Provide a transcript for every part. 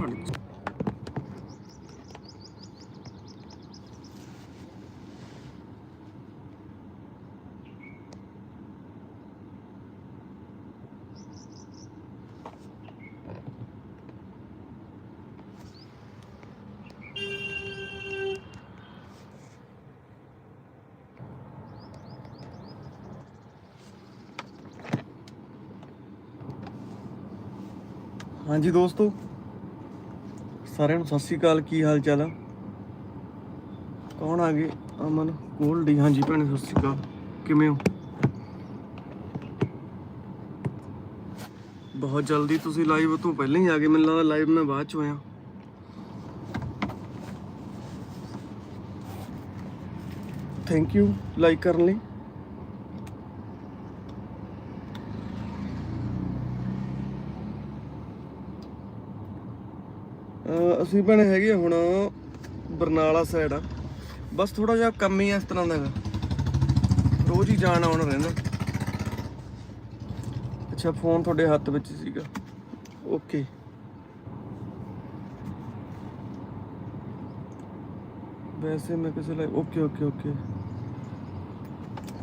ਖੜ ਜਾ। ਹਾਂਜੀ ਦੋਸਤੋ ਸਾਰਿਆਂ ਨੂੰ ਸਤਿ ਸ਼੍ਰੀ ਅਕਾਲ, ਕੀ ਹਾਲ ਚਾਲ ਆ? ਕੌਣ ਆ ਗਏ? ਅਮਨ ਗੋਲਡੀ ਹਾਂਜੀ ਭੈਣੇ, ਸਤਿ ਸ਼੍ਰੀ ਅਕਾਲ। ਕਿਵੇਂ ਹੋ? ਬਹੁਤ ਜਲਦੀ ਤੁਸੀਂ ਲਾਈਵ ਤੋਂ ਪਹਿਲਾਂ ਹੀ ਆ ਗਏ, ਮੈਨੂੰ ਲੱਗਦਾ ਲਾਈਵ ਮੈਂ ਬਾਅਦ ਚ ਹੋਇਆ। ਥੈਂਕ ਯੂ ਲਾਈਕ ਕਰਨ ਲਈ। ਅਸੀਂ ਭੈਣੇ ਹੈਗੇ ਹੁਣ ਬਰਨਾਲਾ ਸਾਈਡ ਆ। ਬਸ ਥੋੜਾ ਜਿਹਾ ਕੰਮ ਹੀ ਇਸ ਤਰ੍ਹਾਂ ਦਾ ਹੈਗਾ। ਰੋਜ਼ ਹੀ ਜਾਣ ਆਉਣ ਰਹਿੰਦਾ ਅੱਛਾ ਫੋਨ ਤੁਹਾਡੇ ਹੱਥ ਵਿੱਚ ਸੀਗਾ। ਓਕੇ ਵੈਸੇ ਮੈਂ ਕਿਸੇ ਲਈ ਓਕੇ ਓਕੇ ਓਕੇ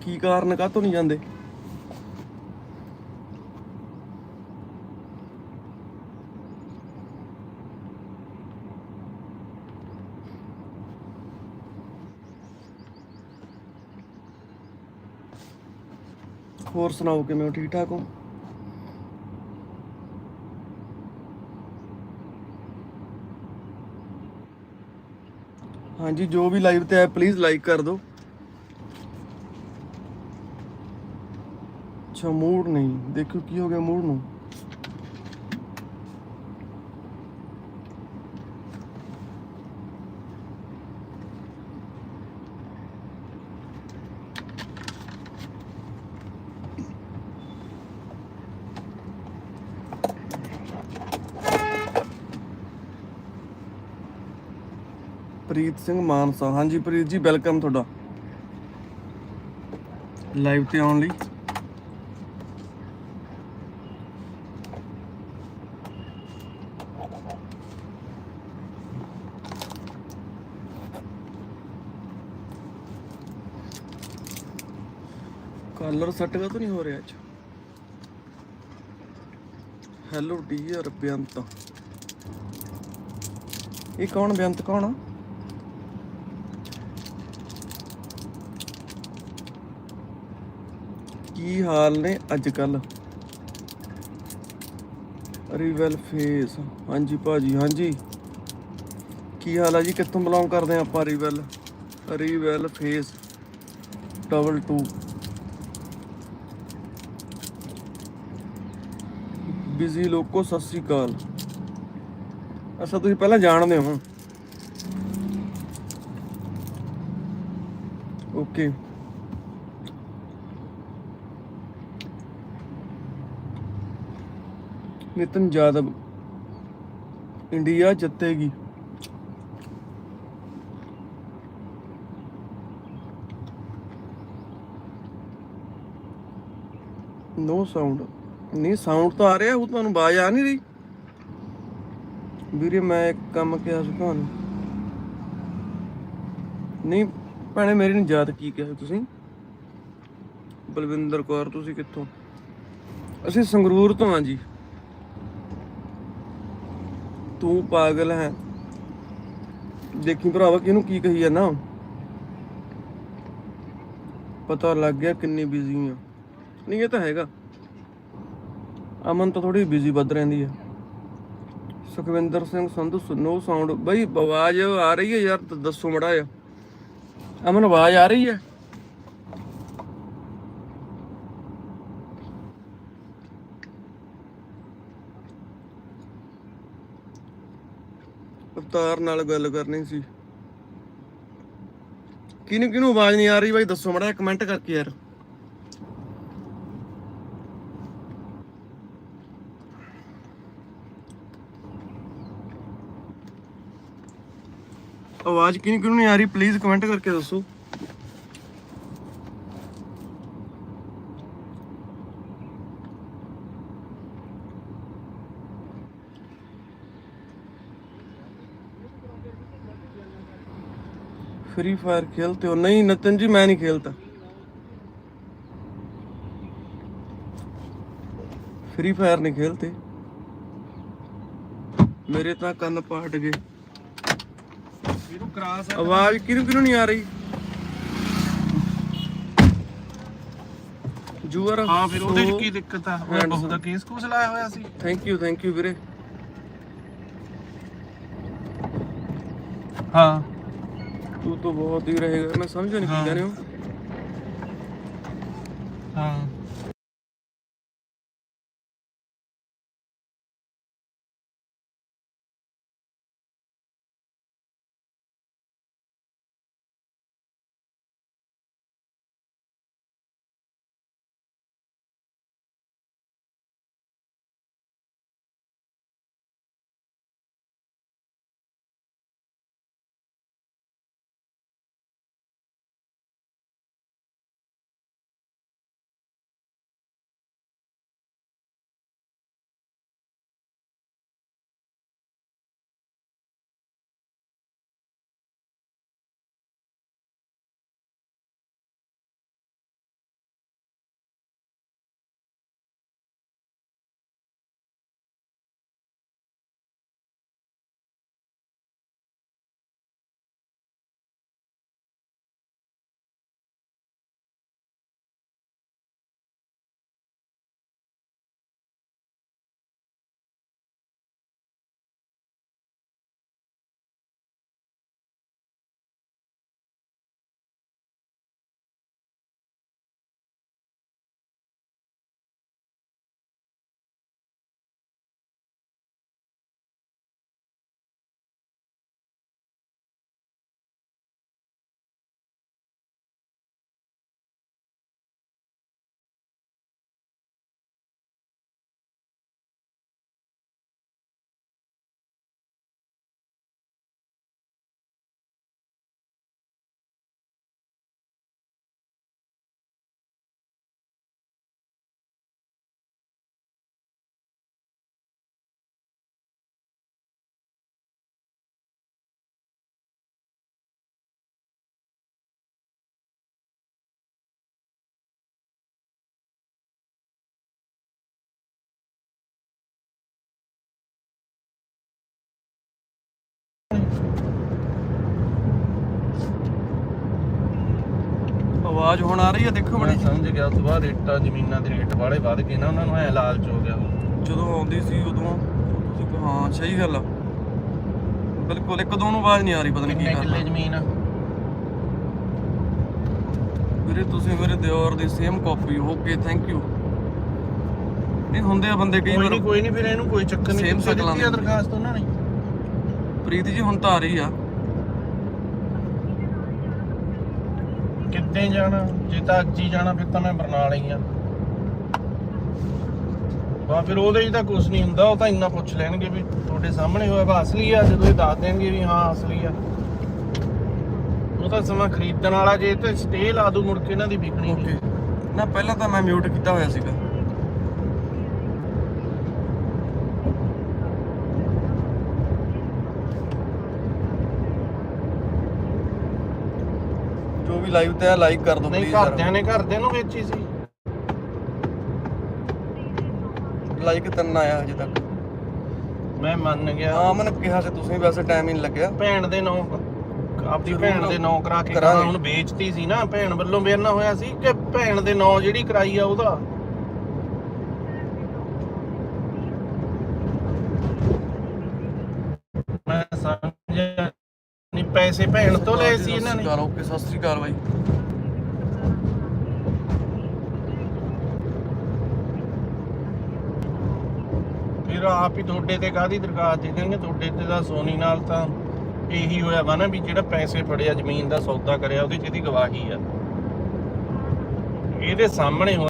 ਕੀ ਕਾਰਨ, ਕਾਹਤੋਂ ਨਹੀਂ ਜਾਂਦੇ? ਹੋਰ ਸੁਣਾਓ, ਕਿਵੇਂ ਹੋ? ਠੀਕ ਠਾਕ ਹੋ? ਹਾਂਜੀ, ਜੋ ਵੀ ਲਾਈਵ ਤੇ ਹੈ ਪਲੀਜ਼ ਲਾਈਕ ਕਰ ਦਿਓ। ਅੱਛਾ ਮੂਡ ਨਹੀਂ। ਦੇਖੋ ਕੀ ਹੋ ਗਿਆ ਮੂਡ ਨੂੰ। ਪ੍ਰੀਤ ਸਿੰਘ ਮਾਨਸਾ। ਹਾਂਜੀ ਪ੍ਰੀਤ ਜੀ ਵੈਲਕਮ ਤੁਹਾਡਾ। ਲਾਈਵ ਤੇ ਆਉਣ ਲਈ। ਕਲਰ ਸੈੱਟ ਕਾ ਤਾਂ ਨਹੀਂ ਹੋ ਰਿਹਾ ਅੱਜ? Hello dear Beant. ਇਹ ਕੌਣ, ਬੇਅੰਤ ਕੌਣ ਆ? ਕੀ ਹਾਲ ਨੇ ਅੱਜ ਕੱਲ ਰੀਵੈਲ ਫੇਸ ਹਾਂਜੀ ਭਾਜੀ, ਹਾਂਜੀ। ਕੀ ਹਾਲ ਆ ਜੀ? ਕਿੱਥੋਂ ਬਿਲੋਂਗ ਕਰਦੇ ਆ ਆਪਾਂ? Reveal reveal face double 2 busy ਲੋਕੋ, ਸਤਿ ਸ਼੍ਰੀ ਅਕਾਲ। ਅੱਛਾ, ਤੁਸੀਂ ਪਹਿਲਾਂ ਜਾਣਦੇ ਹੋ। ਓਕੇ ਨਿਤਨ ਜਾਦਵ ਇੰਡੀਆ ਜਿੱਤੇਗੀ। ਨੋ ਸਾਊਂਡ ਨਹੀਂ ਸਾਊਂਡ ਤਾਂ ਆ ਰਿਹਾ, ਉਹ ਤੁਹਾਨੂੰ ਆਵਾਜ਼ ਆ ਨਹੀਂ ਰਹੀ। ਵੀਰੇ, ਮੈਂ ਇੱਕ ਕੰਮ ਕਿਹਾ ਸੀ ਤੁਹਾਨੂੰ। ਨਹੀਂ, ਭੈਣੇ, ਮੇਰੀ ਨੂੰ ਯਾਦ ਕੀ ਕਿਹਾ ਤੁਸੀਂ। ਬਲਵਿੰਦਰ ਕੌਰ, ਤੁਸੀਂ ਕਿੱਥੋਂ? ਅਸੀਂ ਸੰਗਰੂਰ ਤੋਂ ਆ ਜੀ। ਤੂੰ ਪਾਗਲ ਹੈ। ਦੇਖੀ ਭਰਾਵਾ, ਕਿਹਨੂੰ ਕੀ ਕਹੀ ਆ ਨਾ ਪਤਾ ਲੱਗ ਗਿਆ ਕਿੰਨੀ ਬਿਜ਼ੀ ਆ। ਨਹੀਂ, ਇਹ ਤਾਂ ਹੈਗਾ। ਅਮਨ ਤਾਂ ਥੋੜੀ ਬਿਜ਼ੀ ਵੱਧ ਰਹਿੰਦੀ ਆ। ਸੁਖਵਿੰਦਰ ਸਿੰਘ ਸੰਧੂ ਨੋ ਸਾਊਂਡ ਬਈ, ਆਵਾਜ਼ ਆ ਰਹੀ ਹੈ ਯਾਰ ਦੱਸੋ ਮੜਾ ਆ ਅਮਨ, ਆਵਾਜ਼ ਆ ਰਹੀ ਹੈ ਅਵਤਾਰ ਨਾਲ ਗੱਲ ਕਰਨੀ ਸੀ। ਕਿਹਨੂੰ ਕਿਹਨੂੰ ਆਵਾਜ਼ ਨਹੀਂ ਆ ਰਹੀ ਬਾਈ? ਦੱਸੋ ਮੜਾ ਕਮੈਂਟ ਕਰਕੇ ਯਾਰ। ਆਵਾਜ਼ ਕਿਹਨੂੰ ਕਿਹਨੂੰ ਨਹੀਂ ਆ ਰਹੀ? ਪਲੀਜ਼ ਕਮੈਂਟ ਕਰਕੇ ਦੱਸੋ। फ्री फायर खेलते हो नहीं नितिन जी मैं नहीं खेलता फ्री फायर नहीं खेलते ਮੇਰੇ ਤਾਂ ਕੰਨ ਪਾਟ ਗਏ ਇਹਨੂੰ ਕਰਾਸ ਆਵਾਜ਼ ਕਿਹਨੂੰ ਕਿਹਨੂੰ ਨਹੀਂ ਆ ਰਹੀ ਜੂਅਰ ਹਾਂ ਫਿਰ ਉਹਦੇ ਚ ਕੀ ਦਿੱਕਤ ਆ ਉਹ ਬਹੂ ਦਾ ਕੇਸ ਕੂਸ ਲਾਇਆ ਹੋਇਆ ਸੀ ਥੈਂਕ ਯੂ ਥੈਂਕ ਯੂ ਵੀਰੇ ਹਾਂ तू तो बहुत ही रहेगा मैं समझा नहीं क्या रहे हूँ हाँ ਆਵਾਜ਼ ਹੁਣ ਆ ਰਹੀ ਹੈ ਦੇਖੋ ਮੈਂ ਬੜੀ ਸਮਝ ਗਿਆ ਉਸ ਤੋਂ ਬਾਅਦ ਰੇਟਾਂ ਜ਼ਮੀਨਾਂ ਦੇ ਰੇਟ ਵਾਲੇ ਵੱਧ ਗਏ ਨਾ ਉਹਨਾਂ ਨੂੰ ਐ ਲਾਲਚ ਹੋ ਗਿਆ। ਜਦੋਂ ਆਉਂਦੀ ਸੀ ਉਦੋਂ ਤੁਸੀਂ ਕਹੋ, ਹਾਂ ਸਹੀ ਗੱਲ ਆ। ਬਿਲਕੁਲ ਇੱਕ ਦੋ ਨੂੰ ਆਵਾਜ਼ ਨਹੀਂ ਆ ਰਹੀ ਪਤਾ ਨਹੀਂ ਕਿੰਨੇ ਕੀ ਕਿੱਲੇ ਕਰਨਾ ਜ਼ਮੀਨ ਆ? ਵੀਰੇ ਤੁਸੀਂ ਮੇਰੇ ਦਿਓਰ ਦੀ same copy okay thank you ਨਹੀਂ ਹੁੰਦੇ ਆ ਬੰਦੇ ਕਈ ਕੋਈ ਵਾਰ। ਨਹੀਂ ਕੋਈ ਨਹੀਂ ਫਿਰ ਇਹਨੂੰ ਕੋਈ ਚੱਕਰ ਨਹੀਂ Same ਸ਼ਕਲਾਂ ਦਿੱਤੀ ਆ। ਦਰਖਾਸਤ ਉਹਨਾਂ ਨੇ? ਪ੍ਰੀਤ ਜੀ ਹੁਣ ਤਾਂ ਆ ਰਹੀ ਆ। ਕਿੱਦਾਂ ਜਾਣਾ ਜੇ ਤਾਂ ਅੱਜ ਹੀ ਜਾਣਾ ਫਿਰ ਤਾਂ ਮੈਂ ਬਰਨਾਲੇ ਹੀ ਆ। ਬਾ ਫਿਰ ਉਹਦੇ ਹੀ ਤਾਂ ਕੁਝ ਨਹੀਂ ਹੁੰਦਾ ਉਹ ਤਾਂ ਇੰਨਾ ਪੁੱਛ ਲੈਣਗੇ ਵੀ ਤੁਹਾਡੇ ਸਾਹਮਣੇ ਹੋਇਆ ਵਾ ਅਸਲੀ ਆ ਜਦੋਂ ਇਹ ਦੱਸ ਦੇਣਗੇ ਵੀ ਹਾਂ ਅਸਲੀ ਆ। ਉਹ ਤਾਂ ਸਮਾਂ ਖਰੀਦਣ ਵਾਲਾ ਜੇ ਤੇ ਸਟੇ ਲਾ ਦੂ ਮੁੜ ਕੇ ਇਹਨਾਂ ਦੀ ਵਿਕਣੀ ਨਹੀਂ ਨਾ। ਪਹਿਲਾਂ ਤਾਂ ਮੈਂ ਮਿਊਟ ਕੀਤਾ ਹੋਇਆ ਸੀਗਾ। ਵੀ ਲਾਈਵ ਤੇ ਆ ਲਾਈਕ ਕਰ ਦਿਓ ਨਹੀਂ ਪਲੀਜ਼ ਘਰਦਿਆਂ ਨੇ ਘਰਦਿਆਂ ਨੂੰ ਵੇਚੀ ਸੀ। ਲਾਈਕ ਤਿੰਨ ਆਇਆ ਹਜੇ ਤੱਕ। ਮੈਂ ਮੰਨ ਗਿਆ। ਹਾਂ ਮਨ ਕਿਹਾ ਸੀ ਤੁਸੀਂ ਵੈਸੇ ਟਾਈਮ ਹੀ ਨਹੀਂ ਲੱਗਿਆ। ਭੈਣ ਦੇ ਨਾਂ ਜ਼ਰੂਰ ਭੈਣ ਦੇ ਨਾਂ ਕਰਾ ਕੇ ਕਰਾਂਗੇ। ਹੁਣ ਵੇਚਤੀ ਸੀ ਨਾ ਭੈਣ ਵੱਲੋਂ ਮੇਰੇ ਨਾਲ ਹੋਇਆ ਸੀ ਕਿ ਭੈਣ ਦੇ ਨਾਂ ਜਿਹੜੀ ਕਰਾਈ ਆ ਉਹਦਾ ਮੈਂ ਸਮਝਿਆ ਨਹੀਂ ਪੈਸੇ ਭੈਣ ਤੋਂ ਲਏ ਸੀ ਇਹਨਾਂ ਨੇ। ਓਕੇ ਸਤਿ ਸ੍ਰੀ ਅਕਾਲ ਬਾਈ। ਫਿਰ ਆਪ ਹੀ ਤੁਹਾਡੇ ਤੇ ਕਾਦੀ ਦਰਖਾਸਤ ਦੇ ਦੇਣਗੇ? ਤੁਹਾਡੇ ਤੇ ਤਾਂ ਸੋਨੀ ਨਾਲ ਤਾਂ ਇਹੀ ਹੋਇਆ ਵਾ ਨਾ ਵੀ ਜਿਹੜਾ ਪੈਸੇ ਫੜਿਆ ਜ਼ਮੀਨ ਦਾ ਸੌਦਾ ਕਰਿਆ ਉਹਦੇ ਚ ਇਹਦੀ ਗਵਾਹੀ ਆ। ਇਹਦੇ ਸਾਹਮਣੇ